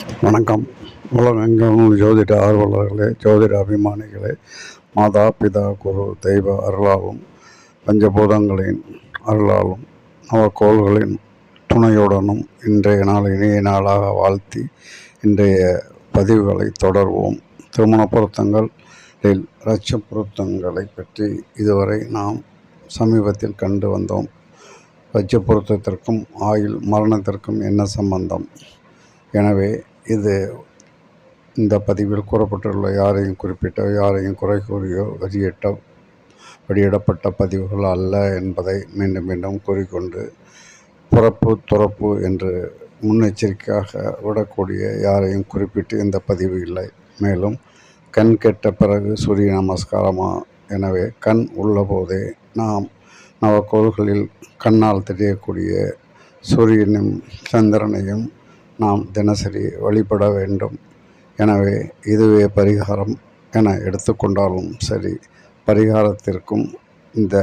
வணக்கம். உலகெங்கும் ஜோதிட ஆர்வலர்களே ஜோதிட அபிமானிகளே மாதா பிதா குரு தெய்வ அருளாலும் பஞ்சபூதங்களின் அருளாலும் நவக்கோள்களின் துணையுடனும் இன்றைய நாள் இனிய நாளாக வாழ்த்தி இன்றைய பதிவுகளை தொடர்வோம். திருமண பொருத்தங்களில் இரட்ச பொருத்தங்களை பற்றி இதுவரை நாம் சமீபத்தில் கண்டு வந்தோம். இரட்ச பொருத்தத்திற்கும் ஆயுள் மரணத்திற்கும் என்ன சம்பந்தம்? எனவே இது இந்த பதிவில் கூறப்பட்டுள்ள யாரையும் குறிப்பிட்ட யாரையும் குறை கூறியோ வெளியிட்ட வெளியிடப்பட்ட பதிவுகள் அல்ல என்பதை மீண்டும் மீண்டும் கூறிக்கொண்டு பிறப்பு துறப்பு என்று முன்னெச்சரிக்கையாக விடக்கூடிய யாரையும் குறிப்பிட்டு இந்த பதிவு இல்லை. மேலும் கண் கெட்ட பிறகு சூரிய நமஸ்காரமா? எனவே கண் உள்ளபோதே நாம் நவக்கோள்களில் கண்ணால் தெரியக்கூடிய சூரியனையும் சந்திரனையும் நாம் தினசரி வழிபட வேண்டும். எனவே இதுவே பரிகாரம் என எடுத்துக்கொண்டாலும் சரி பரிகாரத்திற்கும் இந்த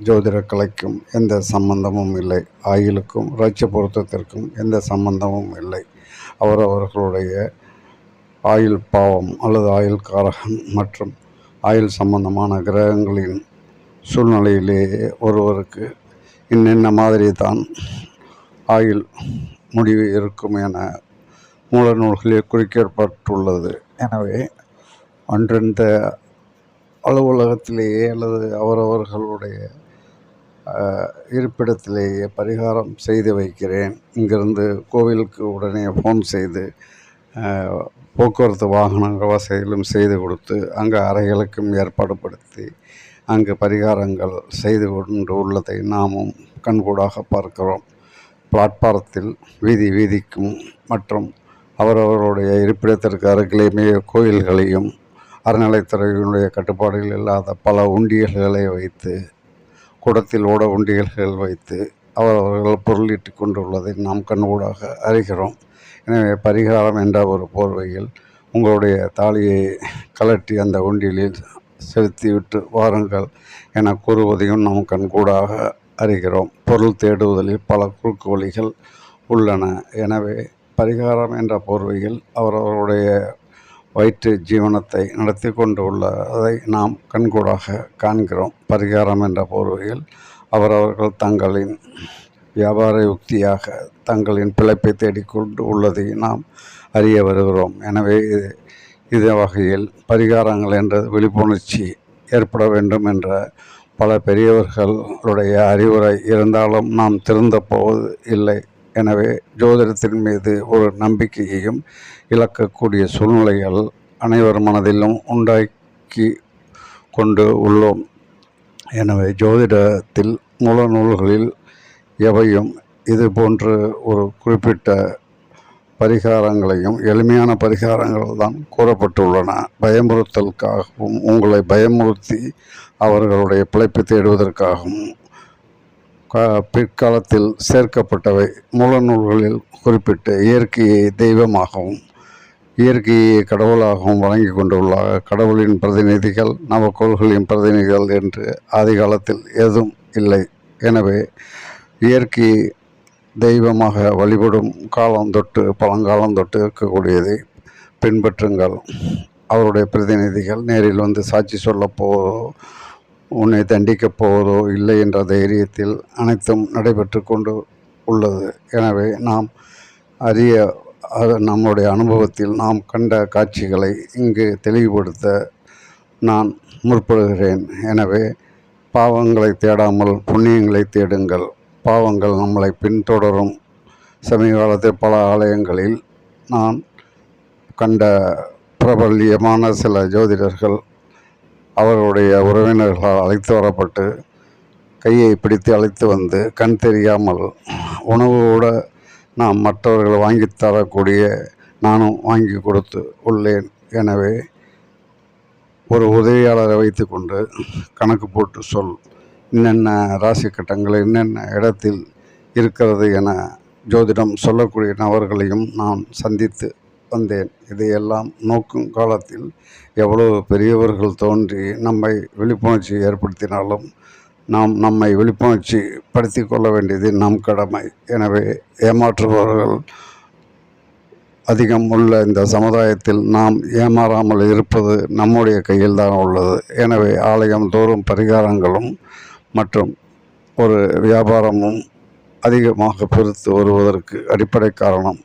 ஜோதிட கலைக்கும் எந்த சம்பந்தமும் இல்லை. ஆயுளுக்கும் ராட்ச பொருத்தத்திற்கும் எந்த சம்பந்தமும் இல்லை. அவரவர்களுடைய ஆயுள் பாவம் அல்லது ஆயுள் காரகம் மற்றும் ஆயுள் சம்பந்தமான கிரகங்களின் சூழ்நிலையிலேயே ஒருவருக்கு இன்னென்ன மாதிரி தான் ஆயுள் முடிவு இருக்கும் என மூல நூல்களில் குறிக்கப்பட்டுள்ளது. எனவே அன்றந்த அலுவலகத்திலேயே அல்லது அவரவர்களுடைய இருப்பிடத்திலேயே பரிகாரம் செய்து வைக்கிறேன். இங்கிருந்து கோவிலுக்கு உடனே ஃபோன் செய்து போக்குவரத்து வாகனங்கள் வசதிகளும் செய்து கொடுத்து அங்கே அறைகளுக்கும் ஏற்பாடு படுத்தி அங்கு பரிகாரங்கள் செய்து கொண்டு உள்ளதை நாமும் கண்கூடாக பார்க்கிறோம். பிளாட்பாரத்தில் வீதி வீதிக்கும் மற்றும் அவரவர்களுடைய இருப்பிடத்திற்கு அருகிலேயுமே கோயில்களையும் அறநிலைத்துறையினுடைய கட்டுப்பாடுகள் இல்லாத பல உண்டியல்களை வைத்து குடத்தில் ஓட உண்டியல்கள் வைத்து அவரவர்கள் பொருளிட்டு கொண்டுள்ளதை நாம் கண்கூடாக அறிகிறோம். எனவே பரிகாரம் என்ற ஒரு போர்வையில் உங்களுடைய தாலியை கலட்டி அந்த உண்டியலில் செலுத்திவிட்டு வாருங்கள் என கூறுவதையும் நாம் கண்கூடாக அறிகிறோம். பொருள் தேடுவதில் பல குறுக்கு வழிகள் உள்ளன. எனவே பரிகாரம் என்ற போர்வையில் அவரவருடைய வயிற்று ஜீவனத்தை நடத்தி கொண்டு உள்ளதை நாம் கண்கூடாக காண்கிறோம். பரிகாரம் என்ற போர்வையில் அவரவர்கள் தங்களின் வியாபார யுக்தியாக தங்களின் பிழைப்பை தேடிக்கொண்டு உள்ளதை நாம் அறிய வருகிறோம். எனவே இது இதே வகையில் பரிகாரங்கள் என்ற விழிப்புணர்ச்சி ஏற்பட வேண்டும் என்ற பல பெரியவர்களுடைய அறிவுரை இருந்தாலும் நாம் திருந்த போவது இல்லை. எனவே ஜோதிடத்தின் மீது ஒரு நம்பிக்கையையும் இழக்கக்கூடிய சூழ்நிலைகள் அனைவர் மனதிலும் உண்டாக்கி கொண்டு உள்ளோம். எனவே ஜோதிடத்தில் மூல நூல்களில் எவையும் இது போன்று ஒரு குறிப்பிட்ட பரிகாரங்களையும் எளிமையான பரிகாரங்கள் தான் கூறப்பட்டுள்ளன. பயமுறுத்தலுக்காகவும் உங்களை பயமுறுத்தி அவர்களுடைய பிழைப்பு தேடுவதற்காகவும் பிற்காலத்தில் சேர்க்கப்பட்டவை மூலநூல்களில் குறிப்பிட்டு இயற்கையை தெய்வமாகவும் இயற்கையை கடவுளாகவும் வழங்கி கொண்டுள்ள கடவுளின் பிரதிநிதிகள் நவக்கோள்களின் பிரதிநிதிகள் என்று ஆதி காலத்தில் எதுவும் இல்லை. எனவே இயற்கை தெய்வமாக வழிபடும் காலம் தொட்டு பழங்காலம் தொட்டு இருக்கக்கூடியதை பின்பற்றுங்கள். அவருடைய பிரதிநிதிகள் நேரில் வந்து சாட்சி சொல்லப் உன்னை தண்டிக்கப் போவதோ இல்லை என்ற தைரியத்தில் அனைத்தும் நடைபெற்று கொண்டு உள்ளது. எனவே நாம் அறிய நம்முடைய அனுபவத்தில் நாம் கண்ட காட்சிகளை இங்கு தெளிவுபடுத்த நான் முற்படுகிறேன். எனவே பாவங்களை தேடாமல் புண்ணியங்களை தேடுங்கள். பாவங்கள் நம்மளை பின்தொடரும். சமீபகாலத்தில் பல ஆலயங்களில் நான் கண்ட பிரபல்யமான சில ஜோதிடர்கள் அவர்களுடைய உறவினர்களால் அழைத்து வரப்பட்டு கையை பிடித்து அழைத்து வந்து கண் தெரியாமல் உணவோடு நாம் மற்றவர்கள் வாங்கி தரக்கூடிய நானும் வாங்கி கொடுத்து உள்ளேன். எனவே ஒரு உதவியாளரை வைத்துக்கொண்டு கணக்கு போட்டு சொல். என்னென்ன ராசி கட்டங்கள் என்னென்ன இடத்தில் இருக்கிறது என ஜோதிடம் சொல்லக்கூடிய நபர்களையும் நான் சந்தித்து வந்தேன். இதையெல்லாம் நோக்கும் காலத்தில் எவ்வளவு பெரியவர்கள் தோன்றி நம்மை விழிப்புணர்ச்சி ஏற்படுத்தினாலும் நாம் நம்மை விழிப்புணர்ச்சி படுத்தி கொள்ள வேண்டியது நம் கடமை. எனவே ஏமாற்றுபவர்கள் அதிகம் உள்ள இந்த சமுதாயத்தில் நாம் ஏமாறாமல் இருப்பது நம்முடைய கையில் தான் உள்ளது. எனவே ஆலயம் தோறும் பரிகாரங்களும் மற்றும் ஒரு வியாபாரமும் அதிகமாக பெருத்து வருவதற்கு அடிப்படை காரணம்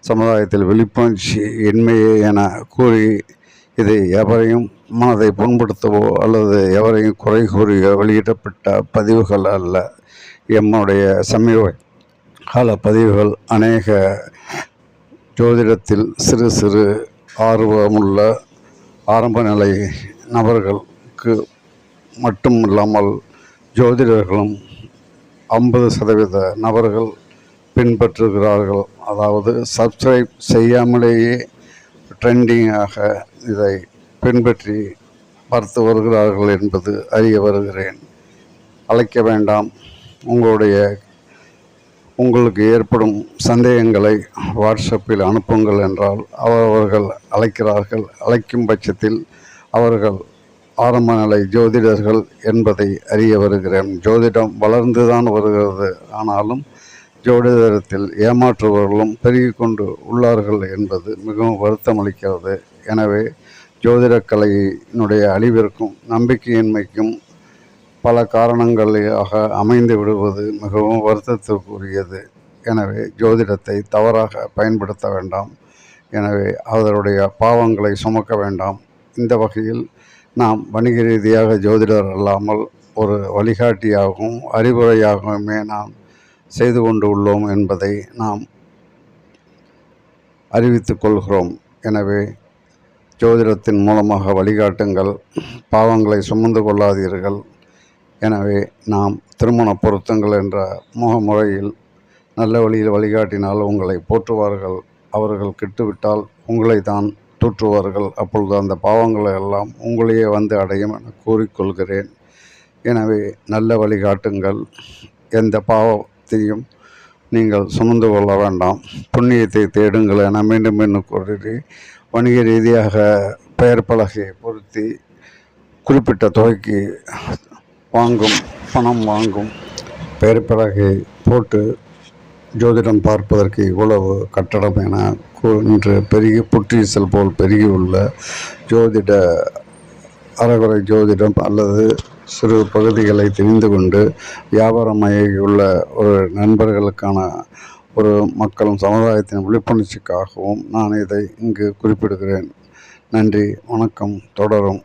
சமுதாயத்தில் விழிப்புணர்ச்சி இன்மையே என கூறி இதை எவரையும் மனதை புண்படுத்தவோ அல்லது எவரையும் குறை கூறியோ வெளியிடப்பட்ட பதிவுகள் அல்ல. எம்முடைய சமீப கால பதிவுகள் அநேக ஜோதிடத்தில் சிறு சிறு ஆர்வமுள்ள ஆரம்ப நிலை நபர்களுக்கு மட்டும் இல்லாமல் ஜோதிடர்களும் ஐம்பது சதவீத நபர்கள் பின்பற்றுகிறார்கள். அதாவது சப்ஸ்கிரைப் செய்யாமலேயே ட்ரெண்டிங்காக இதை பின்பற்றி பார்த்து வருகிறார்கள் என்பது அறிய வருகிறேன். அழைக்க வேண்டாம். உங்களுடைய உங்களுக்கு ஏற்படும் சந்தேகங்களை வாட்ஸ்அப்பில் அனுப்புங்கள் என்றால் அவர்கள் அழைக்கிறார்கள். அழைக்கும் பட்சத்தில் அவர்கள் ஆரம்ப நிலை ஜோதிடர்கள் என்பதை அறிய வருகிறேன். ஜோதிடம் வளர்ந்துதான் வருகிறது. ஆனாலும் ஜோதிடத்தில் ஏமாற்றுபவர்களும் பெருகி கொண்டு உள்ளார்கள் என்பது மிகவும் வருத்தமளிக்கிறது. எனவே ஜோதிடக்கலையினுடைய அழிவிற்கும் நம்பிக்கையின்மைக்கும் பல காரணங்களாக அமைந்து விடுவது மிகவும் வருத்தத்திற்குரியது எனவே ஜோதிடத்தை தவறாக பயன்படுத்த வேண்டாம். எனவே அவருடைய பாவங்களை சுமக்க வேண்டாம். இந்த வகையில் நாம் வணிக ரீதியாக ஜோதிடர் அல்லாமல் ஒரு வழிகாட்டியாகவும் அறிவுரையாகவுமே நாம் செய்து கொண்டு உள்ளோம் என்பதை நாம் அறிவித்துக் கொள்கிறோம். எனவே ஜோதிடத்தின் மூலமாக வழிகாட்டுங்கள் பாவங்களை சுமந்து கொள்ளாதீர்கள். எனவே நாம் திருமண பொருத்தங்கள் என்ற முகமுறையில் நல்ல வழியில் வழிகாட்டினால் உங்களை போற்றுவார்கள். அவர்கள் கெட்டுவிட்டால் உங்களை தான் தூற்றுவார்கள். அப்பொழுது அந்த பாவங்களை எல்லாம் உங்களையே வந்து அடையும் என கூறிக்கொள்கிறேன். எனவே நல்ல வழிகாட்டுங்கள். எந்த பாவத்தையும் நீங்கள் சுமந்து கொள்ள வேண்டாம். புண்ணியத்தை தேடுங்கள் என மீண்டும் மீண்டும் கூறி வணிக ரீதியாக பெயர் பலகையை பொருத்தி குறிப்பிட்ட தொகைக்கு வாங்கும் பணம் வாங்கும் பெயர் பலகை போட்டு ஜோதிடம் பார்ப்பதற்கு இவ்வளவு கட்டடம் என இன்று பெருகி புற்றீசல் போல் பெருகி உள்ள ஜோதிட அறகுறை ஜோதிடம் அல்லது சிறு பகுதிகளை தெரிந்து கொண்டு வியாபாரமாகியுள்ள ஒரு நண்பர்களுக்கான ஒரு மக்களும் சமுதாயத்தின் விழிப்புணர்ச்சிக்காகவும் நான் இதை இங்கு குறிப்பிடுகிறேன். நன்றி வணக்கம் தொடரும்.